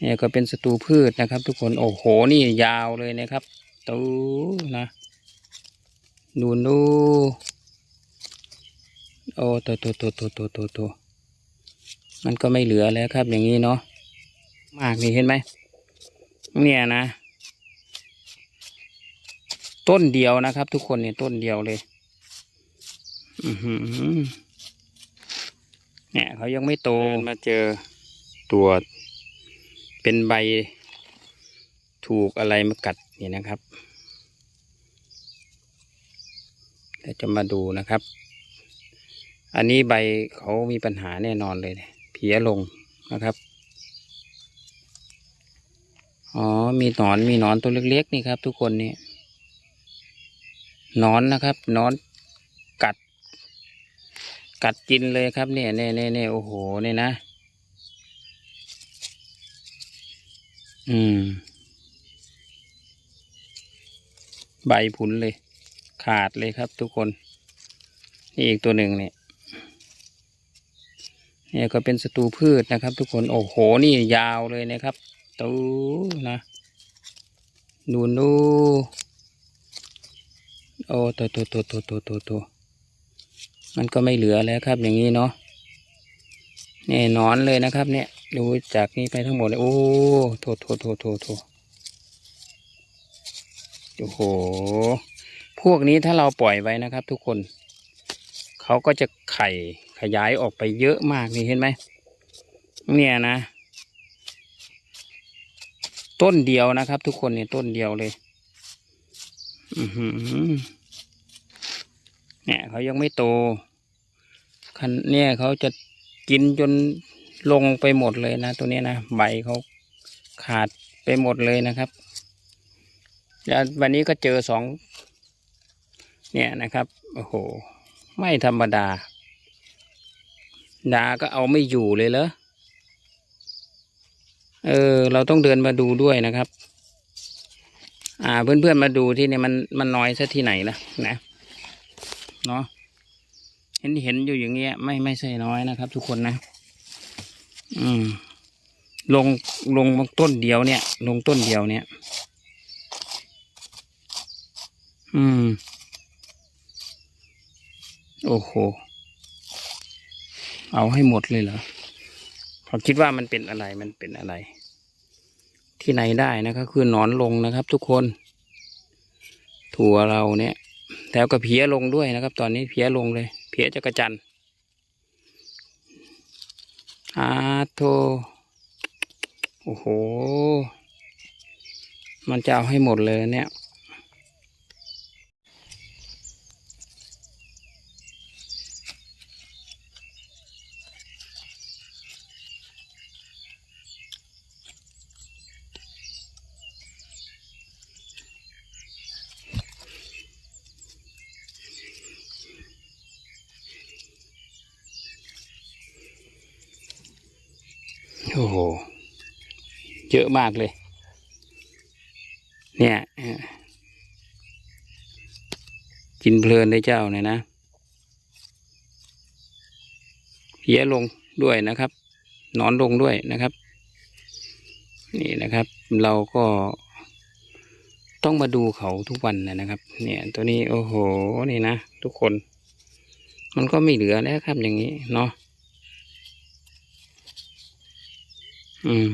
เนี่ยก็เป็นศัตรูพืชนะครับ ทุกคนโอ้โหนี่ยาวเลยนะครับตูนะดูดูโอ้ตัวตัวตัวตัวตัวตัวตัวมันก็ไม่เหลือแล้วครับ อย่างนี้เนาะมากนี่เห็นไหมเนี่ยนะ ต้นเดียวนะครับ ทุกคนเนี่ยต้นเดียวเลยอือหือเนี่ยเขายังไม่โตมาเจอตัว เป็นใบถูกอะไรมากัดนี่นะครับเราจะมาดูนะครับ อันนี้ใบเขามีปัญหาแน่นอนเลยเพี้ยลงนะครับ อ๋อ มีหนอนมีหนอนตัวเล็กๆนี่ครับ ทุกคนนี่หนอนนะครับหนอนกัด กัดกินเลยครับเนี่ยเนี่ยเนี่ยเนี่ยโอ้โหเนี่ยนะ อืม ใบผุนเลย ขาดเลยครับทุกคน นี่อีกตัวหนึ่งเนี่ยเนี่ยก็เป็นศัตรูพืชนะครับ ทุกคน โอ้โห นี่ยาวเลยนะครับตูนะ ดูดูโอ้ตัวตัวตัวตัวตัวตัวตัวมันก็ไม่เหลือแล้วครับอย่างนี้เนาะนี่หนอนเลยนะครับเนี่ย ดูจากนี้ไปทั้งหมดเลยโอ้โถโถโถโถโถโอ้โห พวกนี้ถ้าเราปล่อยไว้นะครับ ทุกคน เขาก็จะไข่ขยายออกไปเยอะมากนี่เห็นไหม เนี่ยนะ ต้นเดียวนะครับ ทุกคนเนี่ยต้นเดียวเลย อือหือเนี่ยเขายังไม่โตคันเนี่ยเขาจะกินจน ลงไปหมดเลยนะ ตัวนี้นะใบเขาขาดไปหมดเลยนะครับ แล้ววันนี้ก็เจอสองเนี่ยนะครับโอ้โห ไม่ธรรมดา ดาก็เอาไม่อยู่เลยเหรอเออ เราต้องเดินมาดูด้วยนะครับ อ่าเพื่อนๆมาดูที่เนี่ยมันมันน้อยซะที่ไหนล่ะนะเนาะเห็นเห็นอยู่อย่างเงี้ยไม่ไม่ใช่น้อยนะครับ ทุกคนนะ อืม ลงลงต้นเดียวเนี่ย ลงต้นเดียวเนี่ย อืม โอ้โห เอาให้หมดเลยเหรอเขาคิดว่ามันเป็นอะไรมันเป็นอะไร ที่ไหนได้นะครับคือหนอนลงนะครับทุกคน ถั่วเราเนี่ย แล้วก็เพี้ยลงด้วยนะครับ ตอนนี้เพี้ยลงเลย เพี้ยจักระจันทร์ อาโทโอ้โห มันจะเอาให้หมดเลยเนี่ย โอ้โห เยอะมากเลย เนี่ย กินเพลินได้เจ้าเนี่ยนะเพี้ยลงด้วยนะครับ นอนลงด้วยนะครับ นี่นะครับ เราก็ต้องมาดูเขาทุกวันนะครับ เนี่ย ตัวนี้โอ้โห นี่นะทุกคน มันก็ไม่เหลือแล้วครับอย่างนี้เนาะ อืม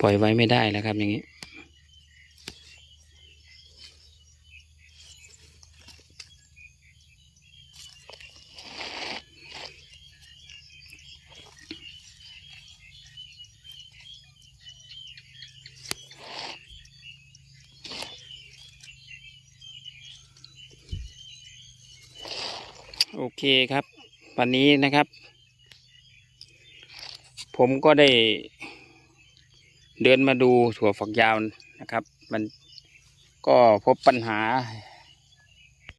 ปล่อยไว้ไม่ได้แล้วครับอย่างนี้ โอเคครับ วันนี้นะครับ ผมก็ได้ เดินมาดูถั่วฝักยาวนะครับ มันก็พบปัญหา